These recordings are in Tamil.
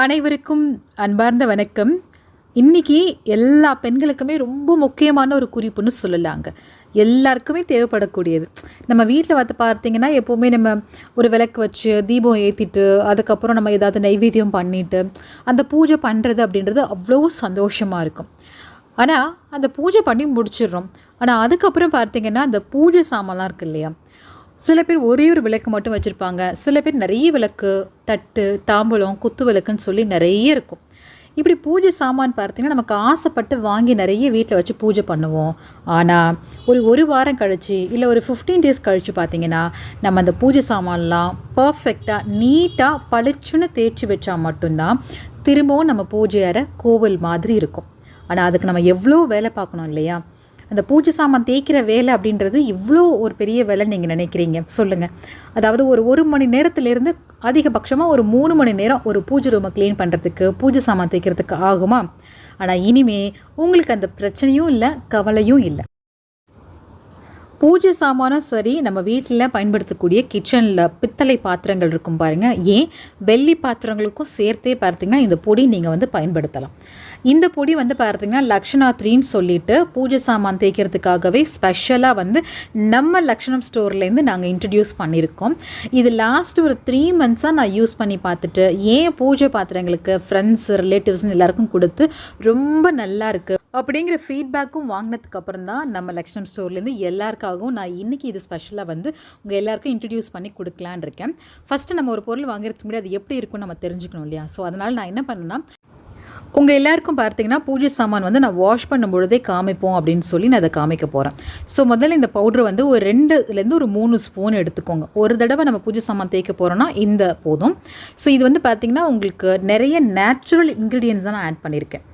அனைவருக்கும் அன்பார்ந்த வணக்கம். இன்னைக்கு எல்லா பெண்களுக்குமே ரொம்ப முக்கியமான ஒரு குறிப்புன்னு சொல்லலாங்க. எல்லாருக்குமே தேவைப்படக்கூடியது. நம்ம வீட்டில் பார்த்து பார்த்தீங்கன்னா எப்போவுமே நம்ம ஒரு விளக்கு வச்சு தீபம் ஏற்றிட்டு அதுக்கப்புறம் நம்ம ஏதாவது நைவேத்தியம் பண்ணிவிட்டு அந்த பூஜை பண்ணுறது அப்படின்றது அவ்வளோ சந்தோஷமாக இருக்கும். ஆனால் அந்த பூஜை பண்ணி முடிச்சிடுறோம். ஆனால் அதுக்கப்புறம் பார்த்தீங்கன்னா அந்த பூஜை சாமான்லாம் இருக்குது இல்லையா? சில பேர் ஒரே ஒரு விளக்கு மட்டும் வச்சுருப்பாங்க. சில பேர் நிறைய விளக்கு தட்டு தாம்பூலம் குத்து விளக்குன்னு சொல்லி நிறைய இருக்கும். இப்படி பூஜை சாமான் பார்த்தீங்கன்னா நமக்கு ஆசைப்பட்டு வாங்கி நிறைய வீட்டில் வச்சு பூஜை பண்ணுவோம். ஆனால் ஒரு ஒரு வாரம் கழித்து இல்லை ஒரு ஃபிஃப்டீன் டேஸ் கழித்து பார்த்தீங்கன்னா நம்ம அந்த பூஜை சாமான்லாம் பர்ஃபெக்டாக நீட்டாக பளிச்சுன்னு தேய்ச்சி வச்சா மட்டும்தான் திரும்பவும் நம்ம பூஜை அறை கோவில் மாதிரி இருக்கும். ஆனால் அதுக்கு நம்ம எவ்வளோ வேலை பார்க்கணும் இல்லையா? அந்த பூஜை சாமான் தேய்க்கிற வேலை அப்படின்றது இவ்வளோ ஒரு பெரிய வேலை நீங்கள் நினைக்கிறீங்க. சொல்லுங்கள் அதாவது ஒரு ஒரு மணி நேரத்துலேருந்து அதிகபட்சமாக ஒரு மூணு மணி நேரம் ஒரு பூஜை ரூமை க்ளீன் பண்ணுறதுக்கு பூஜை சாமான் தேய்க்கிறதுக்கு ஆகுமா? ஆனால் இனிமே உங்களுக்கு அந்த பிரச்சனையும் இல்லை கவலையும் இல்லை. பூஜை சாமானும் சரி நம்ம வீட்டில் பயன்படுத்தக்கூடிய கிச்சனில் பித்தளை பாத்திரங்கள் இருக்கும் பாருங்கள் ஏன்? வெள்ளி பாத்திரங்களுக்கும் சேர்த்தே பார்த்தீங்கன்னா இந்த பொடி நீங்கள் வந்து பயன்படுத்தலாம். இந்த பொடி வந்து பார்த்தீங்கன்னா லக்ஷணாத்ரின்னு சொல்லிட்டு பூஜை சாமான் தேய்க்கிறதுக்காகவே ஸ்பெஷலாக வந்து நம்ம லக்ஷணம் ஸ்டோர்லேருந்து நாங்கள் இன்ட்ரடியூஸ் பண்ணியிருக்கோம். இது லாஸ்ட் ஒரு த்ரீ மந்த்ஸாக நான் யூஸ் பண்ணி பார்த்துட்டு ஏன் பூஜை பாத்திரங்களுக்கு ஃப்ரெண்ட்ஸ் ரிலேட்டிவ்ஸ்னு எல்லாருக்கும் கொடுத்து ரொம்ப நல்லா இருக்குது அப்படிங்கிற ஃபீட்பேக்கும் வாங்கினதுக்கப்புறம் தான் நம்ம லக்ஷ்மம் ஸ்டோர்லேருந்து எல்லாருக்காகவும் நான் இன்றைக்கி இது ஸ்பெஷலாக வந்து உங்கள் எல்லாருக்கும் இன்ட்ரடியூஸ் பண்ணி கொடுக்கலான்னு இருக்கேன். ஃபஸ்ட்டு நம்ம ஒரு பொருள் வாங்குறதுக்கு முன்னாடி அது எப்படி இருக்கும்னு நம்ம தெரிஞ்சுக்கணும் இல்லையா? ஸோ அதனால் நான் என்ன பண்ணேன்னா உங்கள் எல்லாருக்கும் பார்த்தீங்கன்னா பூஜை சாமான் வந்து நான் வாஷ் பண்ணும் பொழுதே காமிப்போம் அப்படின்னு சொல்லி நான் அதை காமிக்க போகிறேன் ஸோ முதல்ல இந்த பவுடர் வந்து ஒரு ரெண்டுலேருந்து ஒரு மூணு ஸ்பூன் எடுத்துக்கோங்க. ஒரு தடவை நம்ம பூஜை சாமான் தேய்க்க போகிறோன்னா இந்த போதும். ஸோ இது வந்து பார்த்திங்கன்னா உங்களுக்கு நிறைய நேச்சுரல் இன்க்ரீடியன்ஸ் தான் நான் ஆட் பண்ணியிருக்கேன்.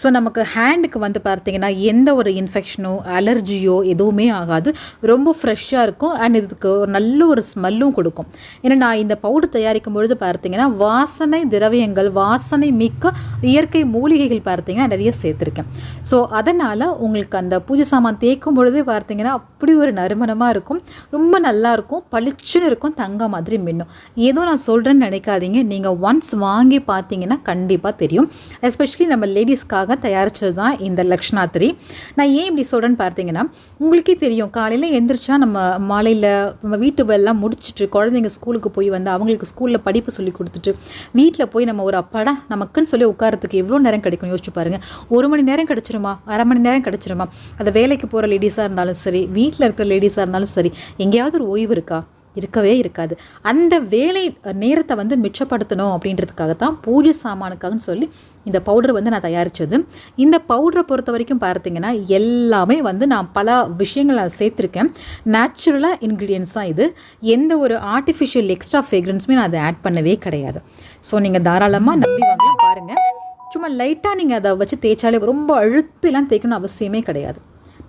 ஸோ நமக்கு ஹேண்டுக்கு வந்து பார்த்திங்கன்னா எந்த ஒரு இன்ஃபெக்ஷனோ அலர்ஜியோ எதுவுமே ஆகாது. ரொம்ப ஃப்ரெஷ்ஷாக இருக்கும். அண்ட் இதுக்கு ஒரு நல்ல ஒரு ஸ்மெல்லும் கொடுக்கும். ஏன்னா நான் இந்த பவுடர் தயாரிக்கும் பொழுது பார்த்திங்கன்னா வாசனை திரவியங்கள் வாசனை மிக்க இயற்கை மூலிகைகள் பார்த்திங்கன்னா நிறைய சேர்த்துருக்கேன். ஸோ அதனால் உங்களுக்கு அந்த பூஜை சாமான் தேய்க்கும் பொழுதே பார்த்திங்கன்னா அப்படி ஒரு நறுமணமாக இருக்கும். ரொம்ப நல்லா இருக்கும். பளிச்சுன்னு இருக்கும். தங்க மாதிரி மின்னும். ஏதோ நான் சொல்கிறேன்னு நினைக்காதீங்க. நீங்கள் ஒன்ஸ் வாங்கி பார்த்தீங்கன்னா கண்டிப்பாக தெரியும். எஸ்பெஷலி நம்ம லேடிஸ்க்காக தயாரித்தது தான் இந்த லக்ஷ்ணாத்திரி. நான் ஏன் இப்படி சொல்கிறேன்னு பார்த்தீங்கன்னா உங்களுக்கே தெரியும் காலையில் எந்திரிச்சா நம்ம மாலையில் நம்ம வீட்டு வேலைலாம் முடிச்சுட்டு குழந்தைங்க ஸ்கூலுக்கு போய் வந்து அவங்களுக்கு ஸ்கூலில் படிப்பு சொல்லி கொடுத்துட்டு வீட்டில் போய் நம்ம ஒரு அப்பாடா நமக்குன்னு சொல்லி உட்காரத்துக்கு எவ்வளோ நேரம் கிடைக்கும் யோசிச்சு பாருங்கள் ஒரு மணி நேரம் கிடச்சிருமா? அரை மணி நேரம் கிடச்சிருமா? அது வேலைக்கு போகிற லேடிஸாக இருந்தாலும் சரி வீட்டில் இருக்கிற லேடிஸாக இருந்தாலும் சரி எங்கேயாவது ஒரு ஓய்வு இருக்கா? இருக்கவே இருக்காது. அந்த வேலை நேரத்தை வந்து மிச்சப்படுத்தணும் அப்படின்றதுக்காக தான் பூஜை சாமானுக்காகன்னு சொல்லி இந்த பவுடர் வந்து நான் தயாரித்தது இந்த பவுடரை பொறுத்த வரைக்கும் பார்த்தீங்கன்னா எல்லாமே வந்து நான் பல விஷயங்கள் நான் சேர்த்துருக்கேன். நேச்சுரலாக இன்க்ரீடியன்ஸாக இது. எந்த ஒரு ஆர்டிஃபிஷியல் எக்ஸ்ட்ரா ஃப்ரேக்ரன்ஸுமே நான் அதை ஆட் பண்ணவே கிடையாது. ஸோ நீங்கள் தாராளமாக நம்பி வாங்கலாம் பாருங்கள் சும்மா லைட்டாக நீங்கள் அதை வச்சு தேய்ச்சாலே ரொம்ப அழுத்தெல்லாம் தேய்க்கணும் அவசியமே கிடையாது.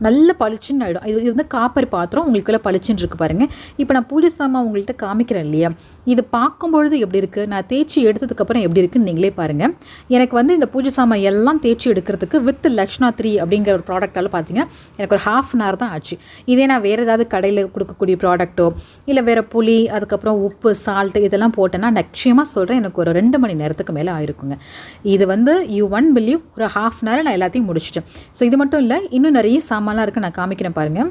நல்ல பளிச்சுன்னு ஆகிடும் இது இது வந்து காப்பர் பாத்திரம் உங்களுக்குள்ள பளிச்சுன்னு இருக்குது பாருங்கள் இப்போ நான் பூஜை சாமான் உங்கள்கிட்ட காமிக்கிறேன் இல்லையா? இது பார்க்கும்பொழுது எப்படி இருக்குது நான் தேய்ச்சி எடுத்ததுக்கப்புறம் எப்படி இருக்குன்னு நீங்களே பாருங்கள் எனக்கு வந்து இந்த பூஜை சாமான் எல்லாம் தேய்ச்சி எடுக்கிறதுக்கு வித் லக்ஷ்ணா த்ரீ அப்படிங்கிற ஒரு ப்ராடக்டால் பார்த்தீங்கன்னா எனக்கு ஒரு ஹாஃப் அன் ஹவர் தான் ஆச்சு. இதே நான் வேறு ஏதாவது கடையில் கொடுக்கக்கூடிய ப்ராடக்ட்டோ இல்லை வேறு புளி அதுக்கப்புறம் உப்பு சால்ட்டு இதெல்லாம் போட்டேன்னா நிச்சயமாக சொல்கிறேன் எனக்கு ஒரு ரெண்டு மணி நேரத்துக்கு மேலே ஆயிருக்குங்க. இது வந்து யூ ஒன் பிலீவ் ஒரு ஹாஃப் அன் ஹவர் நான் எல்லாத்தையும் முடிச்சிட்டேன். ஸோ இது மட்டும் இல்லை இன்னும் நிறைய சாமான் சாமான்லாம் இருக்குது நான் காமிக்கிறேன் பாருங்கள்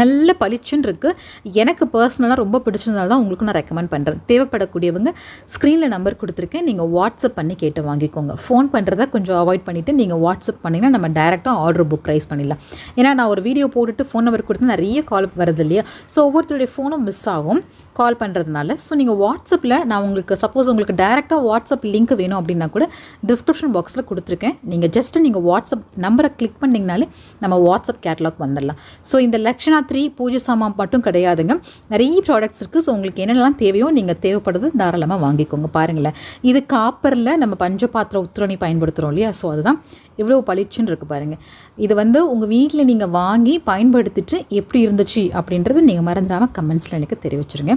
நல்ல பளிச்சுன்னு இருக்குது எனக்கு பர்சனலாக ரொம்ப பிடிச்சதுனால தான் உங்களுக்கு நான் ரெக்கமெண்ட் பண்ணுறேன் தேவைப்படக்கூடியவங்க ஸ்க்ரீனில் நம்பர் கொடுத்துருக்கேன். நீங்கள் வாட்ஸ்அப் பண்ணி கேட்டு வாங்கிக்கோங்க. ஃபோன் பண்ணுறத கொஞ்சம் அவாய்ட் பண்ணிவிட்டு நீங்கள் வாட்ஸ்அப் பண்ணிங்கன்னா நம்ம டேரெக்டாக ஆர்டர் புக் ரைஸ் பண்ணிடலாம். ஏன்னா நான் ஒரு வீடியோ போட்டுட்டு ஃபோன் நம்பர் கொடுத்து நிறைய கால் வருது இல்லையா? ஸோ ஒவ்வொருத்தருடைய ஃபோனும் மிஸ் ஆகும் கால் பண்ணுறதுனால ஸோ நீங்கள் வாட்ஸ்அப்பில் நான் உங்களுக்கு சப்போஸ் உங்களுக்கு டேரெக்டாக வாட்ஸ்அப் லிங்க் வேணும் அப்படின்னா கூட டிஸ்கிரிப்ஷன் பாக்ஸில் கொடுத்துருக்கேன். நீங்கள் ஜஸ்ட்டு நீங்கள் வாட்ஸ்அப் நம்பரை கிளிக் பண்ணிங்கனாலே நம்ம வாட்ஸ்அப் கேட்லாக் வந்துடலாம். ஸோ இந்த லக்ஷனா த்ரீ பூஜை சாமான் மட்டும் கிடையாதுங்க. நிறைய ப்ராடக்ட்ஸ் இருக்குது ஸோ உங்களுக்கு என்னென்னலாம் தேவையோ நீங்கள் தேவைப்படுறது தாராளமாக வாங்கிக்கோங்க. பாருங்களேன். இது காப்பரில் நம்ம பஞ்சபாத்திர உத்திரணி பயன்படுத்துகிறோம் இல்லையா? ஸோ அதுதான் எவ்வளோ பளிச்சுன்னு இருக்குது பாருங்கள் இது வந்து உங்கள் வீட்டில் நீங்கள் வாங்கி பயன்படுத்திட்டு எப்படி இருந்துச்சு அப்படின்றது நீங்கள் மறந்துடாமல் கமெண்ட்ஸில் எனக்கு தெரிவிச்சிருங்க.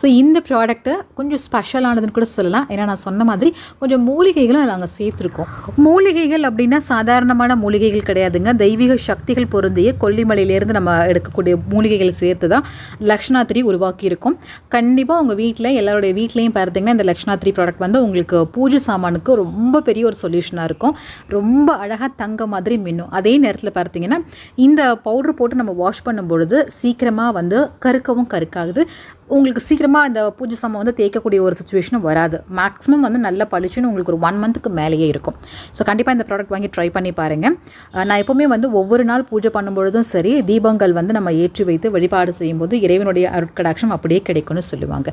ஸோ இந்த ப்ராடக்ட்டு கொஞ்சம் ஸ்பெஷலானதுன்னு கூட சொல்லலாம். ஏன்னா நான் சொன்ன மாதிரி கொஞ்சம் மூலிகைகளும் நாங்கள் சேர்த்துருக்கோம். மூலிகைகள் அப்படின்னா சாதாரணமான மூலிகைகள் கிடையாதுங்க. தெய்வீக சக்திகள் பொருந்திய கொல்லிமலையிலேருந்து நம்ம எடுக்கக்கூடிய மூலிகைகள் சேர்த்து தான் லக்ஷ்ணாத்திரி உருவாக்கியிருக்கோம். கண்டிப்பாக உங்கள் வீட்டில் எல்லாருடைய வீட்லேயும் பார்த்தீங்கன்னா இந்த லக்ஷ்ணாத்திரி ப்ராடக்ட் வந்து உங்களுக்கு பூஜை சாமானுக்கு ரொம்ப பெரிய ஒரு சொல்யூஷனாக இருக்கும். ரொம்ப அழகாக தங்க மாதிரி மின்னும். அதே நேரத்தில் பார்த்தீங்கன்னா இந்த பவுடர் போட்டு நம்ம வாஷ் பண்ணும் பொழுது சீக்கிரமாக வந்து கருக்கவும் கருக்காகுது. உங்களுக்கு சீக்கிரமாக இந்த பூஜை சாமான் வந்து தேய்க்கக்கூடிய ஒரு சுச்சுவேஷனும் வராது. மேக்ஸிமம் வந்து நல்ல பளிச்சுன்னு உங்களுக்கு ஒரு ஒன் மந்த்துக்கு மேலேயே இருக்கும். ஸோ கண்டிப்பாக இந்த ப்ராடக்ட் வாங்கி ட்ரை பண்ணி பாருங்கள் நான் எப்போவுமே வந்து ஒவ்வொரு நாள் பூஜை பண்ணும்பொழுதும் சரி தீபங்கள் வந்து நம்ம ஏற்றி வைத்து வழிபாடு செய்யும்போது இறைவனுடைய அருட்கடாட்சம் அப்படியே கிடைக்கும்னு சொல்லுவாங்க.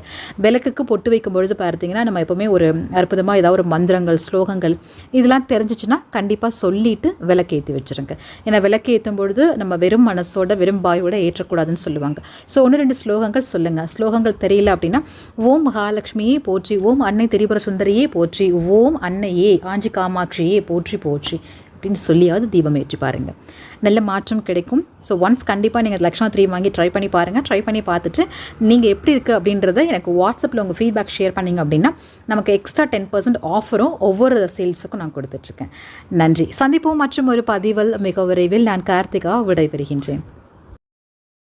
விளக்குக்கு பொட்டு வைக்கும் பொழுது பார்த்தீங்கன்னா நம்ம எப்போவுமே ஒரு அற்புதமாக ஏதாவது ஒரு மந்திரங்கள் ஸ்லோகங்கள் இதெல்லாம் தெரிஞ்சிச்சுன்னா கண்டிப்பாக சொல்லிட்டு விளக்கேற்றி வச்சுருங்க. ஏன்னா விளக்கேற்றும் பொழுது நம்ம வெறும் மனசோட வெறும் பாயோட ஏற்றக்கூடாதுன்னு சொல்லுவாங்க. ஸோ ஒன்று ரெண்டு ஸ்லோகங்கள் சொல்லுங்கள் ஸ்லோகங்கள் தெரியல அப்படின்னா ஓம் மகாலட்சுமியே போற்றி ஓம் அன்னை திரிபுர சுந்தரியே போற்றி ஓம் அன்னையே ஆஞ்சி காமாட்சியே போற்றி போற்றி அப்படின்னு சொல்லியாவது தீபம் ஏற்றி பாருங்கள் நல்ல மாற்றம் கிடைக்கும். ஸோ ஒன்ஸ் கண்டிப்பாக நீங்கள் லக்ஷ்மண த்ரீ வாங்கி ட்ரை பண்ணி பாருங்கள் ட்ரை பண்ணி பார்த்துட்டு நீங்கள் எப்படி இருக்குது அப்படின்றத எனக்கு வாட்ஸ்அப்பில் உங்கள் ஃபீட்பேக் ஷேர் பண்ணிங்க அப்படின்னா நமக்கு எக்ஸ்ட்ரா டென் பர்சன்ட் ஆஃபரும் ஒவ்வொரு சேல்ஸுக்கும் நான் கொடுத்துட்ருக்கேன் நன்றி. சந்திப்போம் மற்றும் ஒரு பதிவில் மிக விரைவில் நான் கார்த்திகா விடைபெறுகின்றேன்.